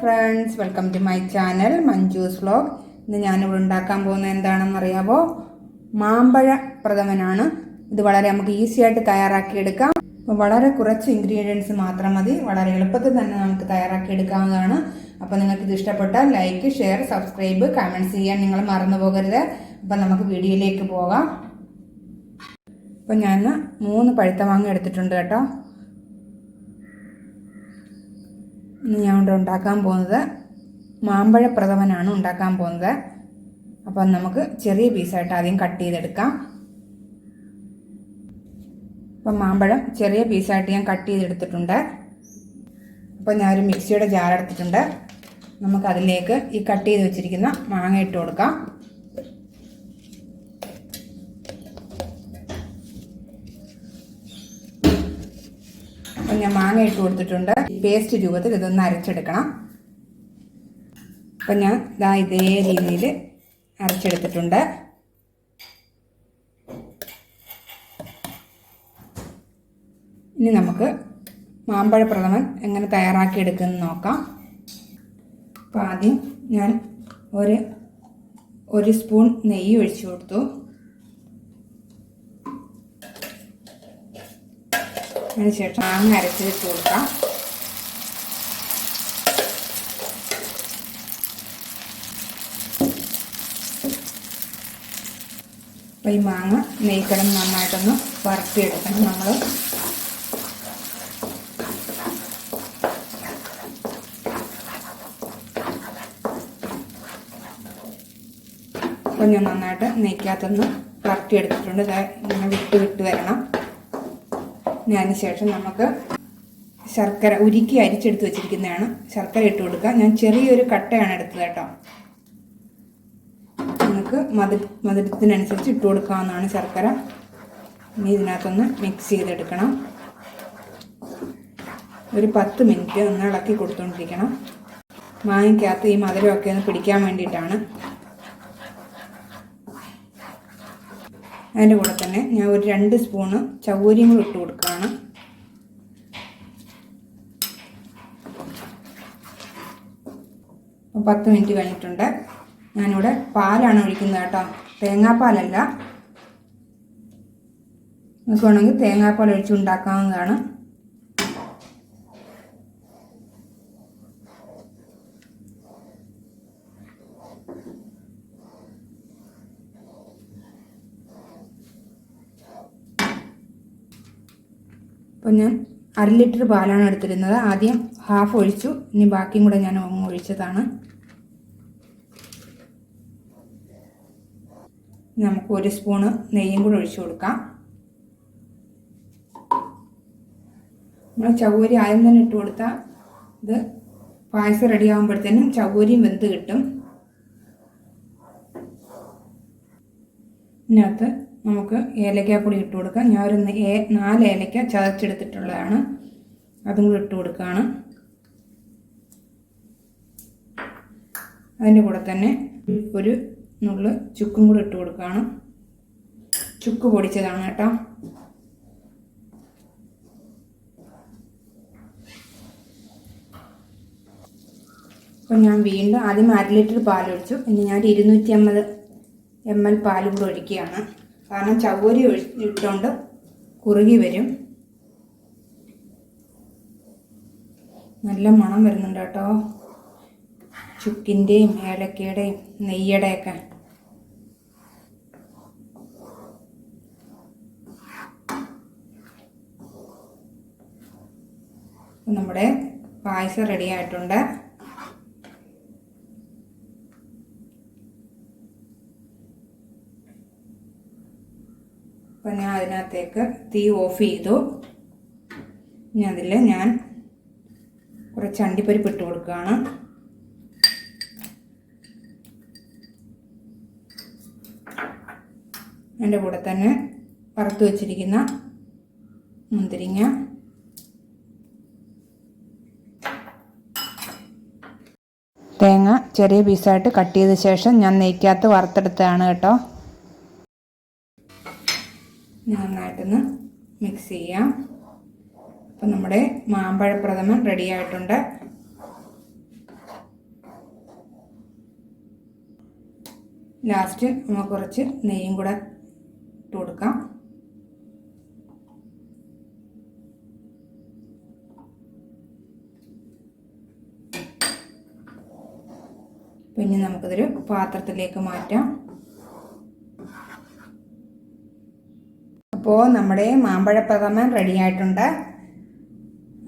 Friends welcome to my channel Manju's vlog ഇന്ന് ഞാനിവിടെ ഉണ്ടാക്കാൻ പോകുന്നത് എന്താണെന്ന് അറിയാമോ മാമ്പഴ പ്രഥമനാണ്. ഇത് വളരെ നമുക്ക് ഈസി ആയിട്ട് തയ്യാറാക്കിയെടുക്കാം. അപ്പോൾ വളരെ കുറച്ച് ഇൻഗ്രീഡിയൻസ് മാത്രം മതി. വളരെ എളുപ്പത്തിൽ തന്നെ നമുക്ക് തയ്യാറാക്കിയെടുക്കാവുന്നതാണ്. അപ്പോൾ നിങ്ങൾക്ക് ഇത് ഇഷ്ടപ്പെട്ടാൽ ലൈക്ക് ഷെയർ സബ്സ്ക്രൈബ് കമന്റ്സ് ചെയ്യാൻ നിങ്ങൾ മറന്നു പോകരുത്. അപ്പം നമുക്ക് വീഡിയോയിലേക്ക് പോകാം. അപ്പോൾ ഞാൻ മൂന്ന് പഴുത്ത മാങ്ങ എടുത്തിട്ടുണ്ട് കേട്ടോ. ഇന്ന് ഞാൻ ഇവിടെ ഉണ്ടാക്കാൻ പോകുന്നത് മാമ്പഴ പ്രഥമനാണ് ഉണ്ടാക്കാൻ പോകുന്നത്. അപ്പം നമുക്ക് ചെറിയ പീസായിട്ട് ആദ്യം കട്ട് ചെയ്തെടുക്കാം. അപ്പം മാമ്പഴം ചെറിയ പീസായിട്ട് ഞാൻ കട്ട് ചെയ്തെടുത്തിട്ടുണ്ട്. അപ്പം ഞാനൊരു മിക്സിയുടെ ജാർ എടുത്തിട്ടുണ്ട്. നമുക്ക് അതിലേക്ക് ഈ കട്ട് ചെയ്ത് വെച്ചിരിക്കുന്ന മാങ്ങ ഇട്ട് കൊടുക്കാം. അപ്പം ഞാൻ മാങ്ങ ഇട്ട് കൊടുത്തിട്ടുണ്ട്. പേസ്റ്റ് രൂപത്തിൽ ഇതൊന്ന് അരച്ചെടുക്കണം. അപ്പം ഞാൻ ഇതാ ഇതേ രീതിയിൽ അരച്ചെടുത്തിട്ടുണ്ട്. ഇനി നമുക്ക് മാമ്പഴ പ്രഥമൻ എങ്ങനെ തയ്യാറാക്കിയെടുക്കുമെന്ന് നോക്കാം. അപ്പോൾ ആദ്യം ഞാൻ ഒരു ഒരു സ്പൂൺ നെയ്യ് ഒഴിച്ചു കൊടുത്തു. അതിനുശേഷം മാങ്ങ അരച്ച് വെച്ച് കൊടുക്കാം. അപ്പോൾ ഈ മാങ്ങ നെയ്ക്കടം നന്നായിട്ടൊന്ന് വറുത്തിയെടുക്കണം നമ്മൾ അപ്പോൾ ഞാൻ നന്നായിട്ട് നെയ്ക്കകത്തൊന്ന് വറുത്തിയെടുത്തിട്ടുണ്ട്. ഇങ്ങനെ വിട്ട് വിട്ട് വരണം. അതിന് ശേഷം നമുക്ക് ശർക്കര ഉരുക്കി അരിച്ചെടുത്ത് വെച്ചിരിക്കുന്നതാണ്. ശർക്കര ഇട്ട് കൊടുക്കുക ഞാൻ ചെറിയൊരു കട്ടയാണ് എടുത്തത് കേട്ടോ. നമുക്ക് മധു മധുരത്തിനനുസരിച്ച് ഇട്ട് കൊടുക്കാവുന്നതാണ് ശർക്കര. ഇനി ഇതിനകത്തൊന്ന് മിക്സ് ചെയ്തെടുക്കണം. ഒരു പത്ത് മിനിറ്റ് ഒന്ന് ഇളക്കി കൊടുത്തുകൊണ്ടിരിക്കണം മാങ്ങയ്ക്കകത്ത് ഈ മധുരമൊക്കെ ഒന്ന് പിടിക്കാൻ വേണ്ടിയിട്ടാണ്. അതിന്റെ കൂടെ തന്നെ ഞാൻ ഒരു രണ്ട് സ്പൂണ് ചൗരിയും കൂടി ഇട്ട് കൊടുക്കുകയാണ്. പത്ത് മിനിറ്റ് കഴിഞ്ഞിട്ടുണ്ട്. ഞാനിവിടെ പാലാണ് ഒഴിക്കുന്നത് കേട്ടോ. തേങ്ങാപ്പാലല്ല. നമുക്ക് വേണമെങ്കിൽ തേങ്ങാപ്പാൽ ഒഴിച്ച് ഉണ്ടാക്കാവുന്നതാണ്. അപ്പോൾ ഞാൻ അര ലിറ്റർ പാലാണ് എടുത്തിരുന്നത്. ആദ്യം ഹാഫ് ഒഴിച്ചു. ഇനി ബാക്കിയും കൂടെ ഞാൻ ഒഴിച്ചതാണ്. നമുക്ക് ഒരു സ്പൂണ് നെയ്യും കൂടെ ഒഴിച്ചു കൊടുക്കാം. നമ്മൾ ചവൂരി ആദ്യം തന്നെ ഇട്ട് കൊടുത്താൽ ഇത് പായസം റെഡി ആകുമ്പോഴത്തേനും ചവൂരിയും വെന്ത് കിട്ടും. ഇതിനകത്ത് നമുക്ക് ഏലക്കാപ്പൊടി ഇട്ട് കൊടുക്കാം. ഞാൻ ഒരു നാല് ഏലക്ക ചതച്ചെടുത്തിട്ടുള്ളതാണ്. അതും കൂടി ഇട്ട് കൊടുക്കുകയാണ് അതിന്റെ കൂടെ തന്നെ ഒരു നുള്ളു ചുക്കും കൂടി ഇട്ട് കൊടുക്കുകയാണ് ചുക്ക് പൊടിച്ചതാണ് കേട്ടോ. അപ്പോൾ ഞാൻ വീണ്ടും ആദ്യം അര ലിറ്റർ പാലൊഴിച്ചു. ഇനി ഞാൻ ഇരുന്നൂറ്റി അമ്പത് എം എൽ പാൽ കൂടെ ഒഴിക്കുകയാണ്. കാരണം ചകോരി ഇട്ടുകൊണ്ട് കുറുകി വരും. നല്ല മണം വരുന്നുണ്ട് കേട്ടോ. ചുക്കിന്റെയും ഏലക്കയുടെയും നെയ്യടെയൊക്കെ. നമ്മുടെ പായസം റെഡി ആയിട്ടുണ്ട്. അപ്പം ഞാൻ അതിനകത്തേക്ക് തീ ഓഫ് ചെയ്തു. ഇനി അതിൽ ഞാൻ കുറച്ച് അണ്ടിപ്പരിപ്പ് ഇട്ട് കൊടുക്കുകയാണ്. എന്റെ കൂടെ തന്നെ വറുത്ത് വച്ചിരിക്കുന്ന മുന്തിരിങ്ങ. തേങ്ങ ചെറിയ പീസായിട്ട് കട്ട് ചെയ്ത ശേഷം ഞാൻ നെയ്ക്കകത്ത് വറുത്തെടുത്തതാണ് കേട്ടോ. നന്നായിട്ടൊന്ന് മിക്സ് ചെയ്യാം. അപ്പം നമ്മുടെ മാമ്പഴപ്രഥമൻ റെഡി ആയിട്ടുണ്ട്. ലാസ്റ്റ് നമ്മൾ കുറച്ച് നെയ്യും കൂടെ ഇട്ട് കൊടുക്കാം. പിന്നെ നമുക്കിതൊരു പാത്രത്തിലേക്ക് മാറ്റാം. അപ്പോൾ നമ്മുടെ മാമ്പഴപ്രഥമൻ റെഡി ആയിട്ടുണ്ട്.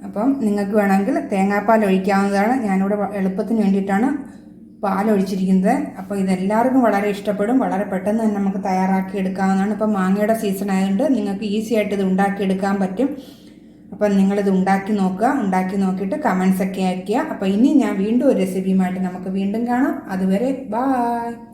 അപ്പം നിങ്ങൾക്ക് വേണമെങ്കിൽ തേങ്ങാപ്പാൽ ഒഴിക്കാവുന്നതാണ്. ഞാനിവിടെ എളുപ്പത്തിന് വേണ്ടിയിട്ടാണ് പാൽ ഒഴിച്ചിരിക്കുന്നത്. അപ്പോൾ ഇതെല്ലാവർക്കും വളരെ ഇഷ്ടപ്പെടും. വളരെ പെട്ടെന്ന് തന്നെ നമുക്ക് തയ്യാറാക്കി എടുക്കാവുന്നതാണ്. ഇപ്പോൾ മാങ്ങയുടെ സീസൺ ആയതുകൊണ്ട് നിങ്ങൾക്ക് ഈസി ആയിട്ട് ഇത് ഉണ്ടാക്കി എടുക്കാൻ പറ്റും. അപ്പം നിങ്ങളിത് ഉണ്ടാക്കി നോക്കുക. ഉണ്ടാക്കി നോക്കിയിട്ട് കമൻസ് ഒക്കെ അയക്കുക. അപ്പോൾ ഇനി ഞാൻ വീണ്ടും ഒരു റെസിപ്പിയുമായിട്ട് നമുക്ക് വീണ്ടും കാണാം. അതുവരെ ബായ്